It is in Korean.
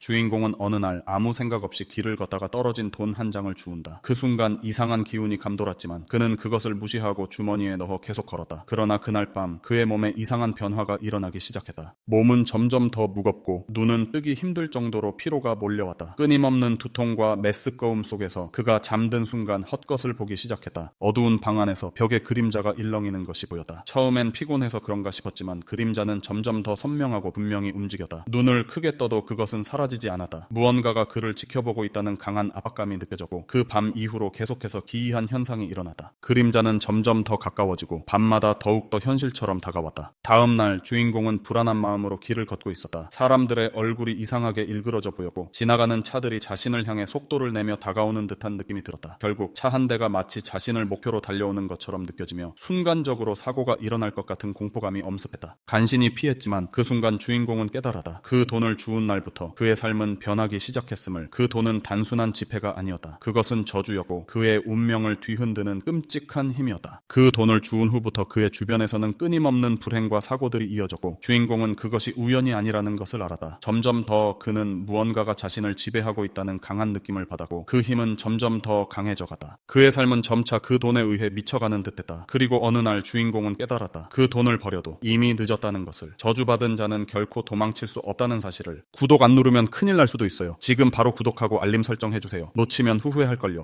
주인공은 어느 날 아무 생각 없이 길을 걷다가 떨어진 돈 한 장을 주운다. 그 순간 이상한 기운이 감돌았지만 그는 그것을 무시하고 주머니에 넣어 계속 걸었다. 그러나 그날 밤 그의 몸에 이상한 변화가 일어나기 시작했다. 몸은 점점 더 무겁고 눈은 뜨기 힘들 정도로 피로가 몰려왔다. 끊임없는 두통과 메스꺼움 속에서 그가 잠든 순간 헛것을 보기 시작했다. 어두운 방 안에서 벽에 그림자가 일렁이는 것이 보였다. 처음엔 피곤해서 그런가 싶었지만 그림자는 점점 더 선명하고 분명히 움직였다. 눈을 크게 떠도 그것은 사라지 지 않았다. 무언가가 그를 지켜보고 있다는 강한 압박감이 느껴졌고 그 밤 이후로 계속해서 기이한 현상이 일어났다. 그림자는 점점 더 가까워지고 밤마다 더욱더 현실처럼 다가왔다. 다음 날 주인공은 불안한 마음으로 길을 걷고 있었다. 사람들의 얼굴이 이상하게 일그러져 보였고 지나가는 차들이 자신을 향해 속도를 내며 다가오는 듯한 느낌이 들었다. 결국 차 한 대가 마치 자신을 목표로 달려오는 것처럼 느껴지며 순간적으로 사고가 일어날 것 같은 공포감이 엄습했다. 간신히 피했지만 그 순간 주인공은 깨달았다. 그 돈을 주운 날부터 그의 삶은 변하기 시작했음을 그 돈은 단순한 지폐가 아니었다. 그것은 저주였고 그의 운명을 뒤흔드는 끔찍한 힘이었다. 그 돈을 주운 후부터 그의 주변에서는 끊임없는 불행과 사고들이 이어졌고 주인공은 그것이 우연이 아니라는 것을 알았다. 점점 더 그는 무언가가 자신을 지배하고 있다는 강한 느낌을 받았고 그 힘은 점점 더 강해져 갔다. 그의 삶은 점차 그 돈에 의해 미쳐가는 듯했다. 그리고 어느 날 주인공은 깨달았다. 그 돈을 버려도 이미 늦었다는 것을. 저주받은 자는 결코 도망칠 수 없다는 사실을. 구독 안 누르면 큰일 날 수도 있어요. 지금 바로 구독하고 알림 설정 해주세요. 놓치면 후회할걸요.